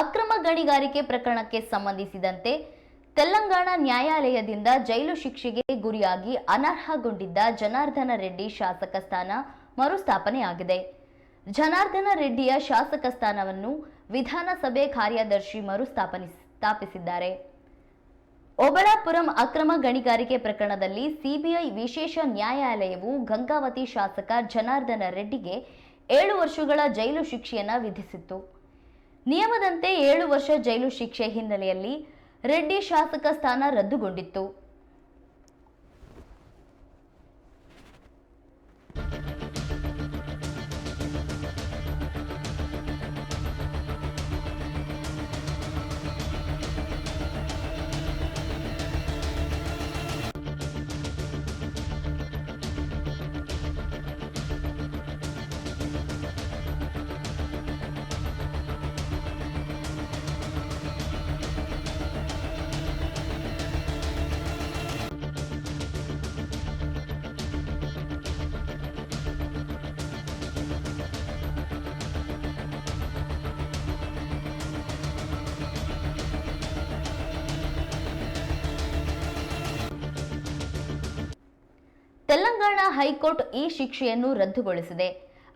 ಅಕ್ರಮ ಗಣಿಗಾರಿಕೆ ಪ್ರಕರಣಕ್ಕೆ ಸಂಬಂಧಿಸಿದಂತೆ ತೆಲಂಗಾಣ ನ್ಯಾಯಾಲಯದಿಂದ ಜೈಲು ಶಿಕ್ಷೆಗೆ ಗುರಿಯಾಗಿ ಅನರ್ಹಗೊಂಡಿದ್ದ ಜನಾರ್ದನ ರೆಡ್ಡಿ ಶಾಸಕ ಸ್ಥಾನ ಮರುಸ್ಥಾಪನೆಯಾಗಿದೆ. ಜನಾರ್ದನ ರೆಡ್ಡಿಯ ಶಾಸಕ ಸ್ಥಾನವನ್ನು ವಿಧಾನಸಭೆ ಕಾರ್ಯದರ್ಶಿ ಮರುಸ್ಥಾಪನೆ ಸ್ಥಾಪಿಸಿದ್ದಾರೆ. ಓಬಳಾಪುರಂ ಅಕ್ರಮ ಗಣಿಗಾರಿಕೆ ಪ್ರಕರಣದಲ್ಲಿ ಸಿಬಿಐ ವಿಶೇಷ ನ್ಯಾಯಾಲಯವು ಗಂಗಾವತಿ ಶಾಸಕ ಜನಾರ್ದನ ರೆಡ್ಡಿಗೆ ಏಳು ವರ್ಷಗಳ ಜೈಲು ಶಿಕ್ಷೆಯನ್ನು ವಿಧಿಸಿತ್ತು. ನಿಯಮದಂತೆ ಏಳು ವರ್ಷ ಜೈಲು ಶಿಕ್ಷೆ ಹಿನ್ನೆಲೆಯಲ್ಲಿ ರೆಡ್ಡಿ ಶಾಸಕ ಸ್ಥಾನ ರದ್ದುಗೊಂಡಿತ್ತು. ತೆಲಂಗಾಣ ಹೈಕೋರ್ಟ್ ಈ ಶಿಕ್ಷೆಯನ್ನು ರದ್ದುಗೊಳಿಸಿದೆ.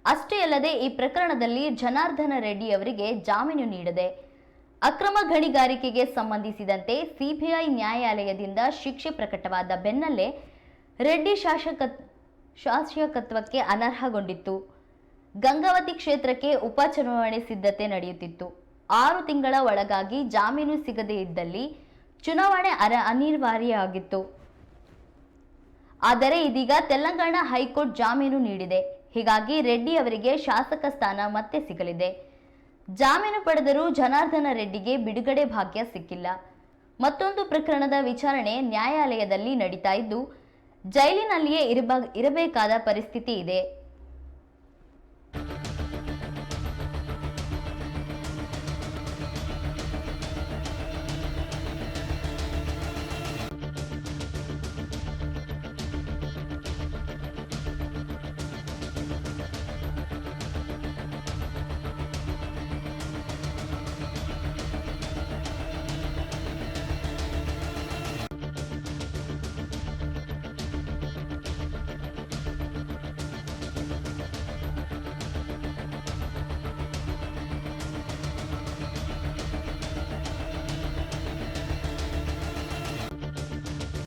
ಅಷ್ಟೇ ಅಲ್ಲದೆ ಈ ಪ್ರಕರಣದಲ್ಲಿ ಜನಾರ್ದನ ರೆಡ್ಡಿ ಅವರಿಗೆ ಜಾಮೀನು ನೀಡಿದೆ. ಅಕ್ರಮ ಗಣಿಗಾರಿಕೆಗೆ ಸಂಬಂಧಿಸಿದಂತೆ ಸಿಬಿಐ ನ್ಯಾಯಾಲಯದಿಂದ ಶಿಕ್ಷೆ ಪ್ರಕಟವಾದ ಬೆನ್ನಲ್ಲೇ ರೆಡ್ಡಿ ಶಾಸಕ ಶಾಸಕತ್ವಕ್ಕೆ ಅನರ್ಹಗೊಂಡಿತ್ತು. ಗಂಗಾವತಿ ಕ್ಷೇತ್ರಕ್ಕೆ ಉಪಚುನಾವಣೆ ಸಿದ್ಧತೆ ನಡೆಯುತ್ತಿತ್ತು. ಆರು ತಿಂಗಳ ಒಳಗಾಗಿ ಜಾಮೀನು ಸಿಗದೇ ಇದ್ದಲ್ಲಿ ಚುನಾವಣೆ ಅರ ಅನಿವಾರ್ಯ ಆಗಿತ್ತು. ಆದರೆ ಇದೀಗ ತೆಲಂಗಾಣ ಹೈಕೋರ್ಟ್ ಜಾಮೀನು ನೀಡಿದೆ. ಹೀಗಾಗಿ ರೆಡ್ಡಿ ಅವರಿಗೆ ಶಾಸಕ ಸ್ಥಾನ ಮತ್ತೆ ಸಿಗಲಿದೆ. ಜಾಮೀನು ಪಡೆದರೂ ಜನಾರ್ದನ ರೆಡ್ಡಿಗೆ ಬಿಡುಗಡೆ ಭಾಗ್ಯ ಸಿಕ್ಕಿಲ್ಲ. ಮತ್ತೊಂದು ಪ್ರಕರಣದ ವಿಚಾರಣೆ ನ್ಯಾಯಾಲಯದಲ್ಲಿ ನಡೀತಾ ಇದ್ದು, ಜೈಲಿನಲ್ಲಿಯೇ ಇರಬ, ಇರಬೇಕಾದ ಪರಿಸ್ಥಿತಿ ಇದೆ.